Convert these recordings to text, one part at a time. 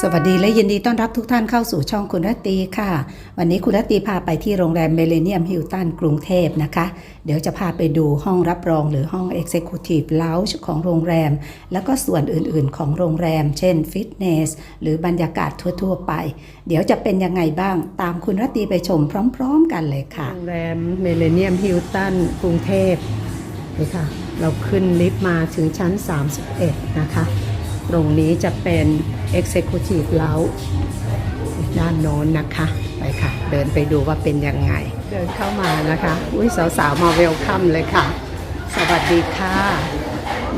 สวัสดีและยินดีต้อนรับทุกท่านเข้าสู่ช่องคุณรัตตีค่ะ วันนี้คุณรัตตีพาไปที่โรงแรมเมเลเนียมฮิลตันกรุงเทพนะคะ เดี๋ยวจะพาไปดูห้องรับรองหรือห้อง Executive Lounge ของโรงแรม แล้วก็ส่วนอื่นๆของโรงแรม เช่นฟิตเนสหรือบรรยากาศทั่วๆไป เดี๋ยวจะเป็นยังไงบ้างตามคุณรัตตีไปชมพร้อมๆกันเลยค่ะ โรงแรมเมเลเนียมฮิลตันกรุงเทพนี่ค่ะ เราขึ้นลิฟต์มาถึงชั้น 31 นะคะ ตรงนี้จะเป็น Executive Lounge ด้านโน้นนะคะ ไปค่ะ เดินไปดูว่าเป็นยังไง เดินเข้ามานะคะ อุ้ยสาวๆ มาเวลคัมเลยค่ะ สวัสดีค่ะ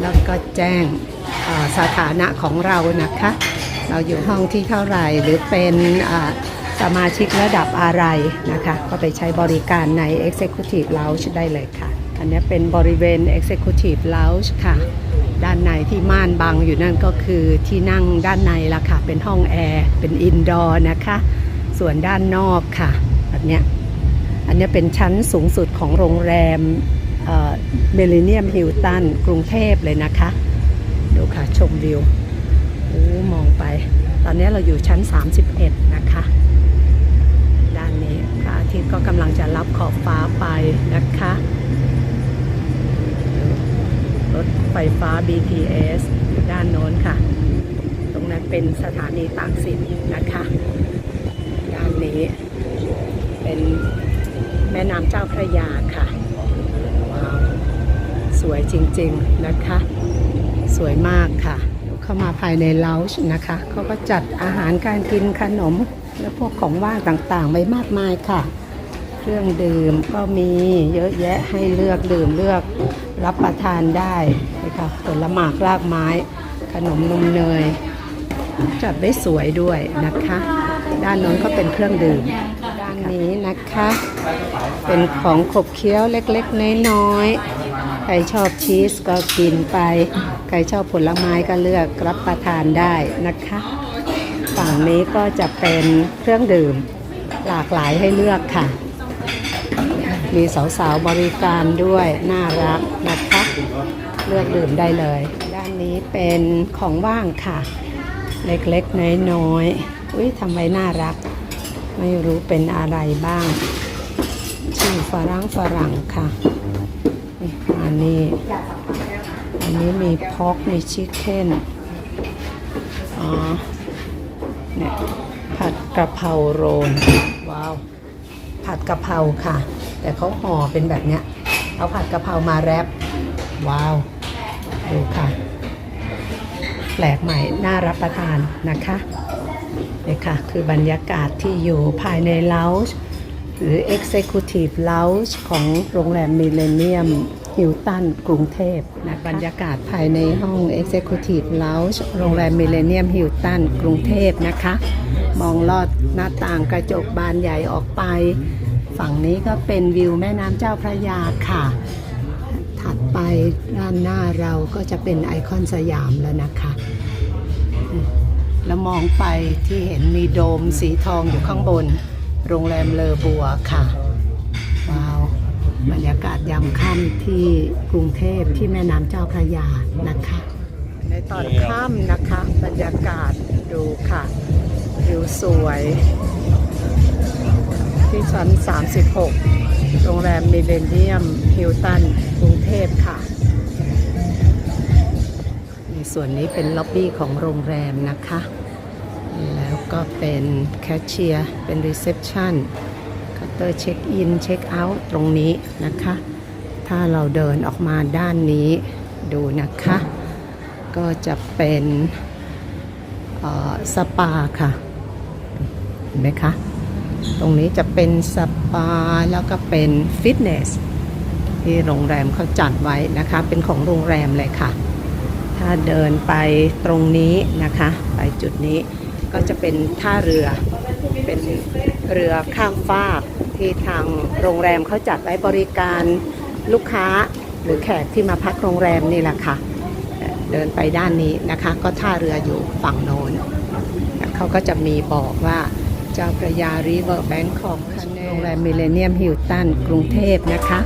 แล้วก็แจ้งสถานะของเรานะคะ เราอยู่ห้องที่เท่าไหร่หรือเป็นสมาชิกระดับอะไรนะคะ ก็ไปใช้บริการใน Executive Lounge ได้เลยค่ะ อันนี้เป็นบริเวณ Executive Lounge ค่ะ ด้านในที่ม่านบังอยู่นั่นก็คือที่นั่งด้านในละค่ะ เป็นห้องแอร์เป็นอินดอร์นะคะ ส่วนด้านนอกค่ะแบบเนี้ยอันนี้เป็นชั้นสูงสุดของโรงแรมเมลิเนียมฮิลตันกรุงเทพเลยนะคะ ดูค่ะชมวิวโอ้มองไป ตอนนี้เราอยู่ชั้น 31 นะคะ ด้านนี้พระอาทิตย์ก็กำลังจะรับขอบฟ้าไปนะคะ ไฟฟ้า BTS ด้านโน้นค่ะ ตรงนั้นเป็นสถานีตากสินนะคะ ด้านนี้เป็นแม่น้ำเจ้าพระยาค่ะ ว้าว สวยจริงๆนะคะ สวยมากค่ะ เข้ามาภายในเลาจ์นะคะ เขาก็จัดอาหารการกินขนมและพวกของว่างต่างๆไว้มากมายค่ะ เครื่องดื่มก็มีเยอะแยะให้เลือกดื่มเลือกรับประทานได้นะคะผลหมากรากไม้ ขนมนมเนย จัดได้สวยด้วยนะคะ ด้านโน้นก็เป็นเครื่องดื่มด้านนี้นะคะ เป็นของขบเคี้ยวเล็กๆ น้อยๆ ใครชอบชีสก็กินไป ใครชอบผลไม้ก็เลือกรับประทานได้นะคะ ฝั่งนี้ก็จะเป็นเครื่องดื่มหลากหลายให้เลือกค่ะ มีสาวๆบริการด้วย น่ารักนะคะเลือกดื่มได้เลย ด้านนี้เป็นของว่างค่ะ เล็กๆ น้อยๆ อุ้ยทำไมน่ารัก ไม่รู้เป็นอะไรบ้างชื่อฝรั่งฝรั่งค่ะอันนี้ อันนี้มีพอกมีชิคเก้นอ๋อเนี่ยผัดกระเพราโรนว้าว ผัดกะเพราค่ะ แต่เขาห่อเป็นแบบเนี้ยเอาผัดกะเพรามาแรปว้าว ดูค่ะ แปลกใหม่น่ารับประทานนะคะนี่ค่ะ คือบรรยากาศที่อยู่ภายในเลาจ์หรือ Executive Lounge ของโรงแรมมิเลเนียม ฮิลตันกรุงเทพนะบรรยากาศภายในห้อง Executive Lounge โรงแรมมิเลเนียมฮิลตันกรุงเทพนะคะ มองลอดหน้าต่างกระจกบานใหญ่ออกไป ฝั่งนี้ก็เป็นวิวแม่น้ำเจ้าพระยาค่ะ ถัดไปด้านหน้าเราก็จะเป็นไอคอนสยามแล้วนะคะ แล้วมองไปที่เห็นมีโดมสีทองอยู่ข้างบน โรงแรมเลอบัวค่ะ บรรยากาศยามค่ำที่กรุงเทพที่แม่น้ำเจ้าพระยานะคะ ในตอนค่ำนะคะ บรรยากาศดูค่ะวิวสวย ที่ชั้น 36 โรงแรมมิเลเนียมฮิลตันกรุงเทพค่ะ ในส่วนนี้เป็นล็อบบี้ของโรงแรมนะคะ แล้วก็เป็นแคชเชียร์เป็นรีเซพชัน คัตเตอร์เช็คอินเช็คเอาท์ตรงนี้นะคะ ถ้าเราเดินออกมาด้านนี้ดูนะคะ ก็จะเป็นสปาค่ะเห็นไหมคะ ตรงนี้จะเป็นสปาแล้วก็เป็นฟิตเนสที่โรงแรมเขาจัดไว้นะคะ เป็นของโรงแรมเลยค่ะ ถ้าเดินไปตรงนี้นะคะ ไปจุดนี้ ก็จะเป็นท่าเรือ เป็นเรือข้ามฟากที่ทางโรงแรมเขาจัดไว้บริการลูกค้าหรือแขกที่มาพักโรงแรมนี่แหละค่ะ เดินไปด้านนี้นะคะ ก็ท่าเรืออยู่ฝั่งโน้นเขาก็จะมีบอกว่าเจ้าพระยาริเวอร์แบงคอกโรงแรมมิเลเนียมฮิลตันกรุงเทพนะคะ